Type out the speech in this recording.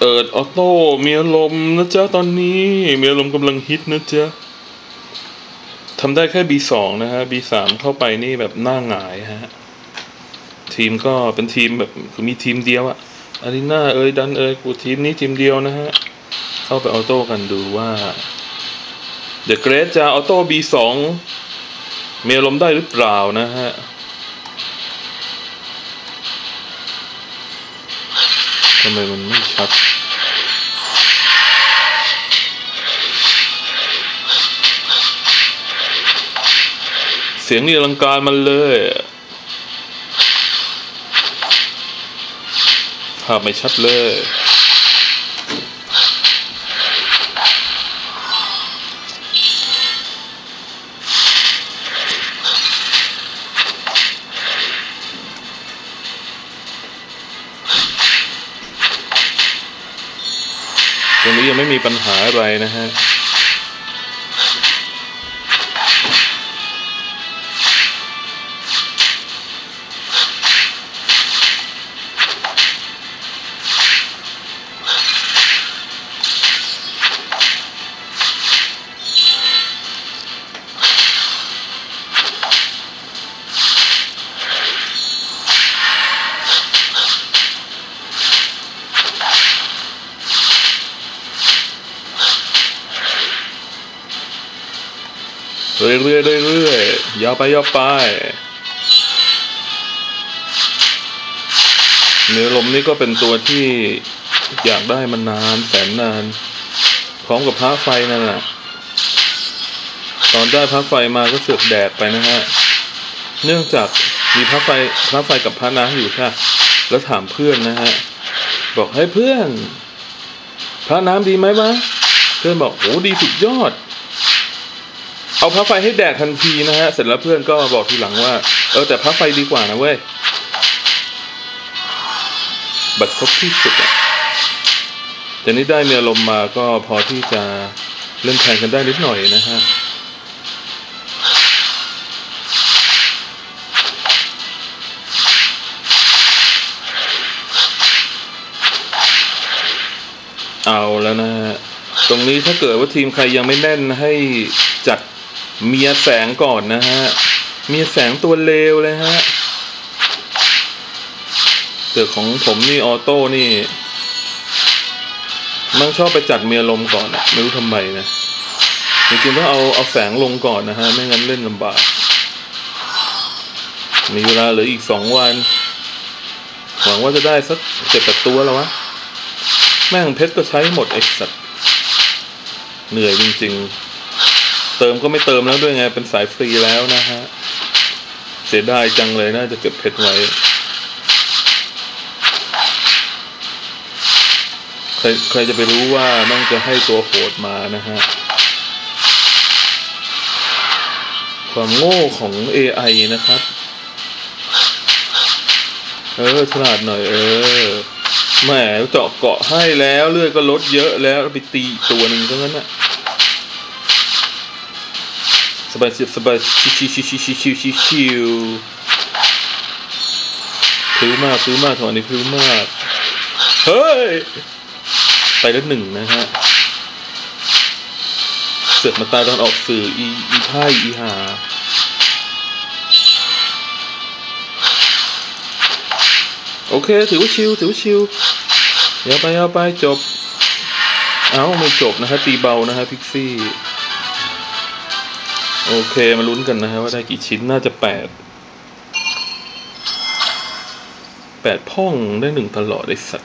เอิดออโต้มีอารมณ์นะจ๊ะตอนนี้มีอารมณ์กำลังฮิตนะจ๊ะทำได้แค่ B2 นะฮะ B3 เข้าไปนี่แบบหน้าหงายฮะ ทีมก็เป็นทีมแบบมีทีมเดียวอะอารีนาเอ้ยดันเอ้ยกูทีมนี้ทีมเดียวนะฮะ เข้าไปออโต้กันดูว่าเดอะเกรดจะออโต้ B2 มีอารมณ์ได้หรือเปล่านะฮะำไมมันไม่ชัดเสียงนี่อลังการมันเลย ภาพไม่ชัดเลย รงนี้ยังไม่มีปัญหาอะไรนะฮะ เรื่อยเรื่อยเรื่อยเรื่อยยาวไปยาวไป เนื้อลมนี่ก็เป็นตัวที่อยากได้มานานแสนนาน พร้อมกับพระไฟนั่นแหละตอนได้พระไฟมาก็เสือกแดดไปนะฮะ เนื่องจากมีพระไฟพระไฟกับพระน้ำอยู่ค่ะ แล้วถามเพื่อนนะฮะ บอกให้เพื่อน พระน้ำดีไหมวะ เพื่อนบอกโอ้ดีสุดยอด เอาพระไฟให้แดดทันทีนะฮะ เสร็จแล้วเพื่อนก็มาบอกทีหลังว่า เออแต่พระไฟดีกว่านะเว้ย บัตรครบที่สุดอะแต่นี่ได้มีอารมณ์มาก็พอที่จะเล่นแทนกันได้นิดหน่อยนะฮะเอาแล้วนะฮะตรงนี้ถ้าเกิดว่าทีมใครยังไม่แน่นให้จัด เมียแสงก่อนนะฮะ เมียแสงตัวเลวเลยฮะแต่ของผมนี่ออโต้นี่ มันชอบไปจัดเมียลมก่อนอะไม่รู้ทำไมนะจริงๆต้องเอาเอาแสงลงก่อนนะฮะ ไม่งั้นเล่นลำบาก มีเวลาเหลืออีกสองวัน หวังว่าจะได้สักเจ็ดแปดตัวแล้ววะ แม่งเพชรก็ใช้หมดไอ้สัตว์เหนื่อยจริง ๆ เติมก็ไม่เติมแล้วด้วยไง เป็นสายฟรีแล้วนะฮะ เสียดายจังเลยน่าจะเก็บเพชรไว้ ใครใครจะไปรู้ว่าแม่งจะให้ตัวโหดมานะฮะ ความโง่ของ AI นะครับ เออฉลาดหน่อย เออแหมเจาะเกาะให้แล้วเลือดก็ลดเยอะแล้วไปตีตัวหนึ่งเท่านั้นน่ะ บายสบายชิวชิวชิวชิวชิวชิวชิวพิ้วมากพิ้วมากถอนนี้พิ้วมาก เฮ้ย ไปแล้วหนึ่งนะฮะ เสือกมาตายตอนออกสื่ออีอีพ่าอีหาโอเค ถือว่าชิวถือว่าชิวเดี๋ยวไปเอาไปจบ เอ้าไม่จบนะฮะตีเบานะฮะพิกซี่ โอเค มาลุ้นกันนะฮะว่าได้กี่ชิ้นน่าจะแปดแปดพ่องได้หนึ่งตลอดได้สัตว์